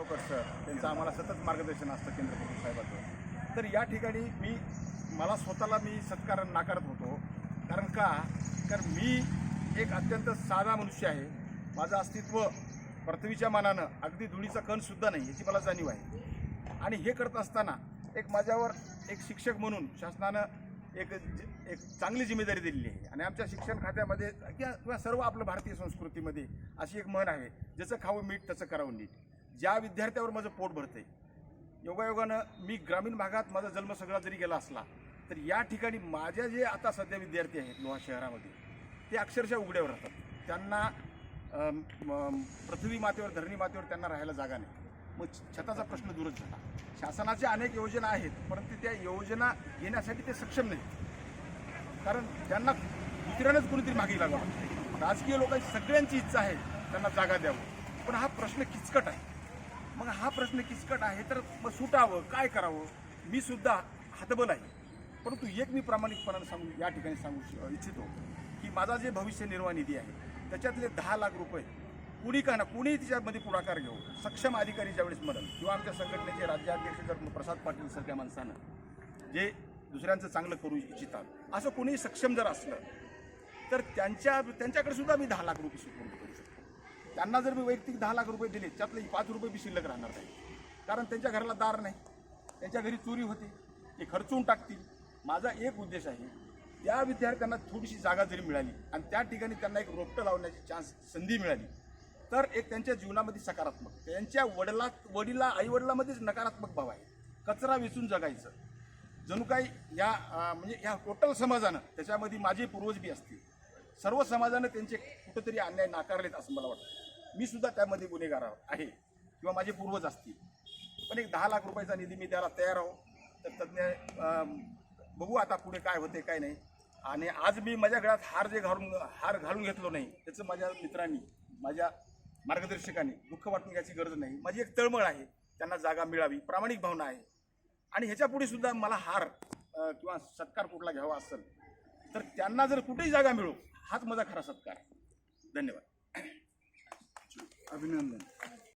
चौकट सर त्यांचं आम्हाला सतत मार्गदर्शन असतं केंद्र प्रमुख साहेबाचं. तर या ठिकाणी मी मला स्वतःला मी सत्कार नाकारत होतो. कारण का? कारण मी एक अत्यंत साधा मनुष्य आहे. माझं अस्तित्व पृथ्वीच्या मानानं अगदी धुळीचा कणसुद्धा नाही याची मला जाणीव आहे. आणि हे करत असताना एक माझ्यावर एक शिक्षक म्हणून शासनानं एक एक चांगली जिम्मेदारी दिलेली आहे. आणि आमच्या शिक्षण खात्यामध्ये किंवा किंवा सर्व आपलं भारतीय संस्कृतीमध्ये अशी एक म्हण आहे ज्याचं खावं मीठ त्याचं करावं नीट. ज्या विद्यार्थ्यावर माझं पोट भरते योगायोगानं मी ग्रामीण भागात माझा जन्म सगळा जरी गेला असला तर या ठिकाणी माझ्या जे आता सध्या विद्यार्थी आहेत लोहा शहरामध्ये ते अक्षरशः उघड्यावर राहतात. त्यांना पृथ्वी मातेवर धरणी मातेवर त्यांना राहायला जागा नाही. मग छताचा प्रश्न दूरच झाला. शासनाच्या अनेक योजना आहेत परंतु त्या योजना घेण्यासाठी ते सक्षम नाहीत. कारण त्यांना दुसऱ्यानंच कोणीतरी मागे लागावं राजकीय लोकांची सगळ्यांची इच्छा आहे त्यांना जागा द्यावं. पण हा प्रश्न किचकट आहे. मग हा प्रश्न किचकट आहे तर मग सुटावं काय करावं? मी सुद्धा हातबल आहे. परंतु एक मी प्रामाणिकपणाने सांगू या ठिकाणी सांगू इच्छितो की माझा जे भविष्य निर्वाह निधी आहे त्याच्यातले दहा लाख रुपये कुणी का ना कुणीही त्याच्यामध्ये पुढाकार घेऊ सक्षम अधिकारी ज्यावेळेस म्हणेल किंवा आमच्या संघटनेचे राज्याध्यक्ष जर प्रसाद पाटील सारख्या माणसानं जे दुसऱ्यांचं चांगलं करू इच्छितात असं कोणी सक्षम जर असलं तर त्यांच्या त्यांच्याकडे सुद्धा मी दहा लाख रुपये सुपूर्द त्यांना जर मी वैयक्तिक दहा लाख रुपये दिले त्यातले पाच रुपये बी शिल्लक राहणार नाही. कारण त्यांच्या घराला दार नाही. त्यांच्या घरी चोरी होते. ते खर्चून टाकतील. माझा एक उद्देश आहे त्या विद्यार्थ्यांना थोडीशी जागा जरी मिळाली आणि त्या ठिकाणी त्यांना एक रोपटं लावण्याची चान्स संधी मिळाली तर एक त्यांच्या जीवनामध्ये सकारात्मक त्यांच्या वडिला वडिला आईवडिलामध्येच नकारात्मक भाव आहे. कचरा वेचून जगायचं. जणू काही या म्हणजे या टोटल समाजानं त्याच्यामध्ये माझे पूर्वज बी असतील. सर्व समाजानं त्यांचे कुठंतरी अन्याय नाकारलेत असं मला वाटतं. मी सुद्धा त्यामध्ये गुन्हेगार आहे किंवा माझे पूर्वज असतील. पण एक दहा लाख रुपयाचा निधी मी द्यायला तयार आहो. तर तज्ज्ञ बघू आता पुढे काय होते काय नाही. आणि आज मी माझ्या गळ्यात हार जे घालून हार घालून घेतलो नाही त्याचं माझ्या मित्रांनी माझ्या मार्गदर्शकांनी दुःख वाटून घ्यायची गरज नाही. माझी एक तळमळ आहे त्यांना जागा मिळावी प्रामाणिक भावना आहे. आणि ह्याच्यापुढे सुद्धा मला हार किंवा सत्कार कुठला घ्यावा असेल तर त्यांना जर कुठेही जागा मिळू हाच माझा खरा सत्कार. धन्यवाद. अभिनंदन.